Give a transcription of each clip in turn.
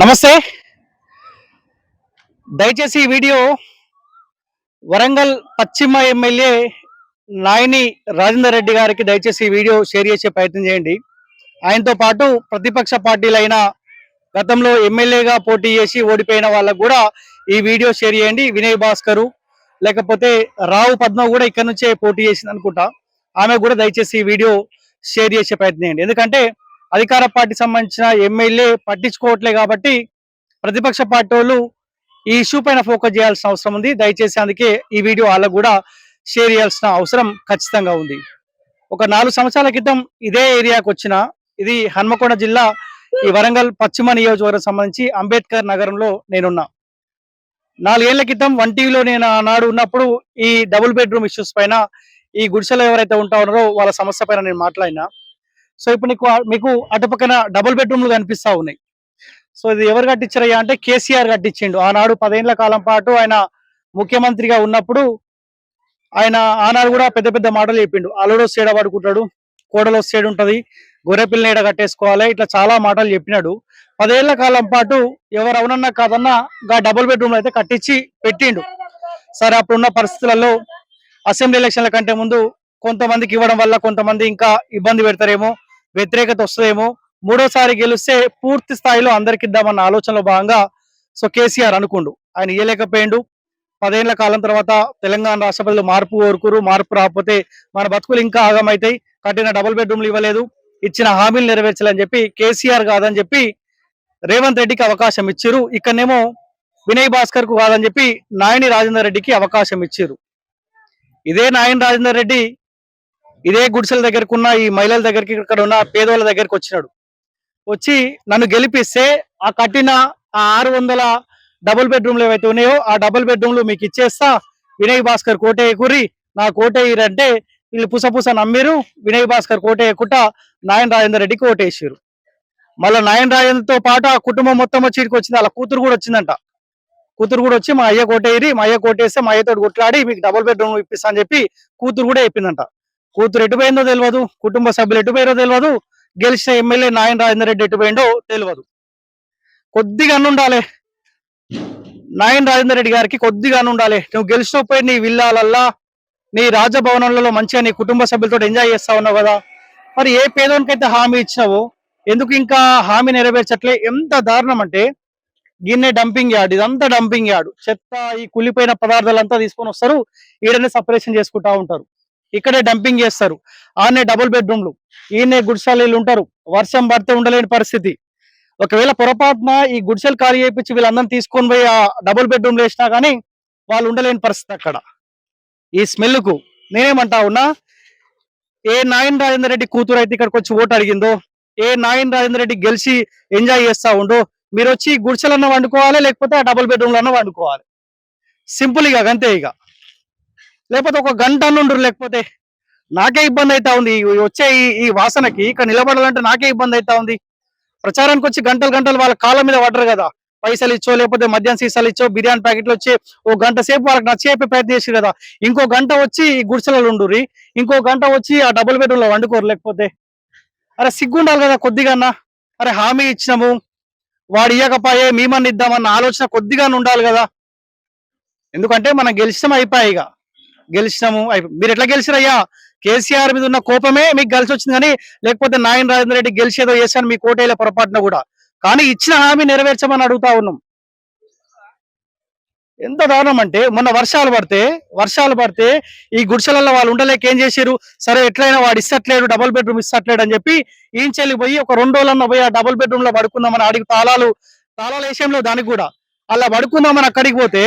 నమస్తే. దయచేసి ఈ వీడియో వరంగల్ పశ్చిమ ఎమ్మెల్యే నాయని రాజేందర్ రెడ్డి గారికి దయచేసి ఈ వీడియో షేర్ చేసే ప్రయత్నం చేయండి. ఆయనతో పాటు ప్రతిపక్ష పార్టీలైన గతంలో ఎమ్మెల్యేగా పోటీ చేసి ఓడిపోయిన వాళ్ళకు కూడా ఈ వీడియో షేర్ చేయండి. వినయ్ భాస్కరు లేకపోతే రావు పద్మ కూడా ఇక్కడ నుంచే పోటీ చేసింది అనుకుంటా. ఆమె కూడా దయచేసి ఈ వీడియో షేర్ చేసే ప్రయత్నం చేయండి. ఎందుకంటే అధికార పార్టీ సంబంధించిన ఎమ్మెల్యే పట్టించుకోవట్లే కాబట్టి ప్రతిపక్ష పార్టీ వాళ్ళు ఈ ఇష్యూ పైన ఫోకస్ చేయాల్సిన అవసరం ఉంది. దయచేసి అందుకే ఈ వీడియో వాళ్ళకు కూడా షేర్ చేయాల్సిన అవసరం ఖచ్చితంగా ఉంది. ఒక నాలుగు సంవత్సరాల క్రితం ఇదే ఏరియాకు వచ్చిన ఇది హన్మకొండ జిల్లా ఈ వరంగల్ పశ్చిమ నియోజకవర్గం సంబంధించి అంబేద్కర్ నగరంలో నేనున్నా. నాలుగేళ్ళ క్రితం వన్ టీవీలో నేను ఆనాడు ఉన్నప్పుడు ఈ డబుల్ బెడ్రూమ్ ఇష్యూస్ పైన ఈ గుడిసెలో ఎవరైతే ఉంటా ఉన్నారో వాళ్ళ సమస్య పైన నేను మాట్లాడినా. సో ఇప్పుడు నీకు మీకు అటుపక్కన డబుల్ బెడ్రూమ్లు కనిపిస్తా ఉన్నాయి. సో ఇది ఎవరు కట్టించారయ్యా అంటే కేసీఆర్ కట్టించిండు. ఆనాడు పదేళ్ళ కాలం పాటు ఆయన ముఖ్యమంత్రిగా ఉన్నప్పుడు ఆయన ఆనాడు కూడా పెద్ద పెద్ద మాటలు చెప్పిండు. అల్లుడు సేడ పడుకుంటాడు? కోడలో సేడు ఉంటది? గొర్రెపిల్ల నీడ కట్టేసుకోవాలి? ఇట్లా చాలా మాటలు చెప్పినాడు. పదేళ్ళ కాలం పాటు ఎవరు అవునన్నా కాదన్నా గా డబుల్ బెడ్రూమ్లు అయితే కట్టించి పెట్టిండు. సరే అప్పుడున్న పరిస్థితులలో అసెంబ్లీ ఎలక్షన్ల కంటే ముందు కొంతమందికి ఇవ్వడం వల్ల కొంతమంది ఇంకా ఇబ్బంది పెడతారేమో వ్యతిరేకత వస్తుందేమో మూడోసారి గెలిస్తే పూర్తి స్థాయిలో అందరికి ఇద్దామన్న ఆలోచనలో భాగంగా సో కేసీఆర్ అనుకుండు. ఆయన ఇయ్యలేకపోయిండు. పదేళ్ళ కాలం తర్వాత తెలంగాణ రాష్ట్ర ప్రజలు మార్పు కోరుకురు మార్పు రాకపోతే మన బతుకులు ఇంకా ఆగమవుతాయి కట్టిన డబుల్ బెడ్రూమ్లు ఇవ్వలేదు. ఇచ్చిన హామీలు నెరవేర్చాలని చెప్పి కేసీఆర్ కాదని చెప్పి రేవంత్ రెడ్డికి అవకాశం ఇచ్చారు. ఇక్కడనేమో వినయ్ భాస్కర్కు కాదని చెప్పి నాయని రాజేందర్ రెడ్డికి అవకాశం ఇచ్చారు. ఇదే నాయని రాజేందర్ రెడ్డి ఇదే గుడిసెల దగ్గరకు ఉన్న ఈ మహిళల దగ్గరికి ఇక్కడ ఉన్న పేదోళ్ళ దగ్గరికి వచ్చినాడు. వచ్చి నన్ను గెలిపిస్తే ఆ కట్టిన ఆ ఆరు వందల డబుల్ బెడ్రూమ్లు ఏవైతే ఉన్నాయో ఆ డబుల్ బెడ్రూమ్లు మీకు ఇచ్చేస్తా. వినయ్ భాస్కర్ కోటయ్య కూరి నా కోటయ్యంటే వీళ్ళు పుసపుస నమ్మిరు. వినయ్ భాస్కర్ కోటయ్య ఎక్కుట నాయన రాజేందర్ రెడ్డికి ఓటేసారు మళ్ళీ నాయన రాజేంద్రతో పాటు ఆ కుటుంబం మొత్తం వచ్చి ఇక్కడికి వచ్చింది. అలా కూతురు కూడా వచ్చిందంట. కూతురు కూడా వచ్చి మా అయ్య కోటేరి మా అయ్య కోటేస్తే మా అయ్యతో కొట్లాడి మీకు డబుల్ బెడ్రూమ్ ఇప్పిస్తా అని చెప్పి కూతురు కూడా చెప్పిందంట. కూతురు ఎటు పోయిందో తెలియదు కుటుంబ సభ్యులు ఎటుపోయారో తెలియదు గెలిచిన ఎమ్మెల్యే నాయన రాజేందర్ రెడ్డి ఎటుపోయిండో తెలియదు కొద్దిగా ఉండాలి. నాయన రాజేందర్ రెడ్డి గారికి కొద్దిగా ఉండాలి. నువ్వు గెలిచినప్పుడు నీ విల్లాలల్లా నీ రాజభవనంలో మంచిగా నీ కుటుంబ సభ్యులతో ఎంజాయ్ చేస్తా ఉన్నావు కదా. మరి ఏ పేదోనికైతే హామీ ఇచ్చినావో ఎందుకు ఇంకా హామీ నెరవేర్చట్లే? ఎంత దారుణం అంటే గిన్నె డంపింగ్ యార్డ్ ఇదంతా డంపింగ్ యార్డ్. చెత్త ఈ కులిపోయిన పదార్థాలంతా తీసుకొని వస్తారు ఈడనే సపరేషన్ చేసుకుంటా ఉంటారు. ఇక్కడే డంపింగ్ చేస్తారు. ఆనే డబుల్ బెడ్రూమ్లు ఈయనే గుడిసెలు ఉంటారు. వర్షం పడితే ఉండలేని పరిస్థితి. ఒకవేళ పొరపాటున ఈ గుడిసెలు ఖాళీ చేయించి వీళ్ళందరినీ తీసుకొని పోయి ఆ డబుల్ బెడ్రూమ్లు వేసినా కానీ వాళ్ళు ఉండలేని పరిస్థితి అక్కడ. ఈ స్మెల్కు నేనేమంటా ఉన్నా ఏ నాయన్ రాజేందర్ రెడ్డి కూతురు అయితే ఇక్కడికి వచ్చి ఓటు అడిగిందో ఏ నాయన్ రాజేందర్ రెడ్డి గెలిచి ఎంజాయ్ చేస్తా ఉండో మీరు వచ్చి గుడిసెలన్నా వండుకోవాలి లేకపోతే ఆ డబుల్ బెడ్రూమ్ అన్న వండుకోవాలి. సింపుల్ ఇక అంతే ఇక. లేకపోతే ఒక గంట నుండు లేకపోతే నాకే ఇబ్బంది అవుతా ఉంది వచ్చే ఈ ఈ వాసనకి ఇక్కడ నిలబడాలంటే నాకే ఇబ్బంది అవుతా ఉంది. ప్రచారానికి వచ్చి గంటలు గంటలు వాళ్ళ కాళ్ళ మీద పడరు కదా. పైసలు ఇచ్చో లేకపోతే మద్యం సీసాలు ఇచ్చో బిర్యానీ ప్యాకెట్లు వచ్చి ఓ గంట సేపు వాళ్ళకి నచ్చేపే ప్రయత్నం చేసి కదా. ఇంకో గంట వచ్చి ఈ గుడిసెలలో ఉండుర్రి. ఇంకో గంట వచ్చి ఆ డబుల్ బెడ్రూమ్లో వండుకోరు లేకపోతే. అరే సిగ్గుండాలి కదా కొద్దిగా అరే హామీ ఇచ్చినాము. వాడు ఇయ్యకపోయే మేమని ఇద్దామన్న ఆలోచన కొద్దిగా ఉండాలి కదా. ఎందుకంటే మనం గెలిచినాం అయిపోయాయి ఇక. గెలిచినాము. మీరు ఎట్లా గెలిచిరయ్యా? కేసీఆర్ మీద ఉన్న కోపమే మీకు కలిసి వచ్చింది కానీ లేకపోతే నాయన రాజేంద్ర రెడ్డి గెలిచేదో చేశాను మీ కోటేల పొరపాటున కూడా. కానీ ఇచ్చిన హామీ నెరవేర్చమని అడుగుతా ఉన్నాం. ఎంత దారుణం అంటే మొన్న వర్షాలు పడితే వర్షాలు పడితే ఈ గుడిసెలలో వాళ్ళు ఉండలేక ఏం చేశారు సరే ఎట్లయినా వాడు ఇస్తట్లేడు డబుల్ బెడ్రూమ్ ఇస్తట్లేడు అని చెప్పి ఏం చెల్లి పోయి ఒక రెండు రోజులన్న పోయి ఆ డబుల్ బెడ్రూమ్లో పడుకుందామని అడిగి తాళాలు తాళాలు వేసేయంలో దానికి కూడా. అలా పడుకుందామని అక్కడికి పోతే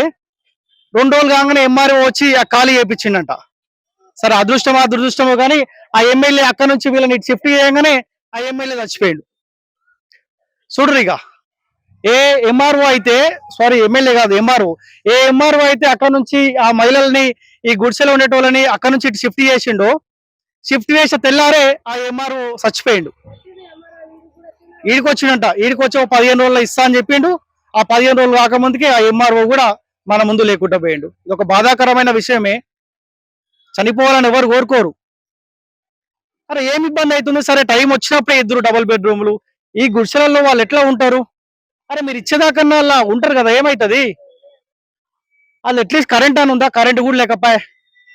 రెండు రోజులు కాగానే ఎంఆర్ఓ వచ్చి ఆ ఖాళీ చేయించిండంట. సరే అదృష్టమా దురదృష్టమో కానీ ఆ ఎమ్మెల్యే అక్కడ నుంచి వీళ్ళని షిఫ్ట్ చేయగానే ఆ ఎమ్మెల్యే చచ్చిపోయాడు. చూడరు ఇక. ఏ ఎంఆర్ఓ అయితే సారీ ఎమ్మెల్యే కాదు ఎంఆర్ఓ ఏ ఎంఆర్ఓ అయితే అక్కడ నుంచి ఆ మహిళల్ని ఈ గుడిసెలో ఉండేటోళ్ళని అక్కడ నుంచి ఇటు షిఫ్ట్ చేసిండో షిఫ్ట్ చేసే తెల్లారే ఆ ఎంఆర్ఓ చచ్చిపోయిండు ఈడికి వచ్చిండంట ఈడికి వచ్చి ఒక పదిహేను రోజుల్లో ఇస్తా అని చెప్పిండు. ఆ పదిహేను రోజులు కాకముందుకే ఆ ఎంఆర్ఓ కూడా మన ముందు లేకుండా పోయిండు. ఇది ఒక బాధాకరమైన విషయమే. చనిపోవాలని ఎవరు కోరుకోరు. అరే ఏమి ఇబ్బంది అవుతుంది? సరే టైం వచ్చినప్పుడే ఇద్దరు డబుల్ బెడ్రూమ్లు. ఈ గుడిసెలలో వాళ్ళు ఎట్లా ఉంటారు? అరే మీరు ఇచ్చేదాకన్నా అలా ఉంటారు కదా ఏమవుతుంది వాళ్ళు అట్లీస్ట్ కరెంట్ అని ఉందా? కరెంట్ కూడా లేకపోయా.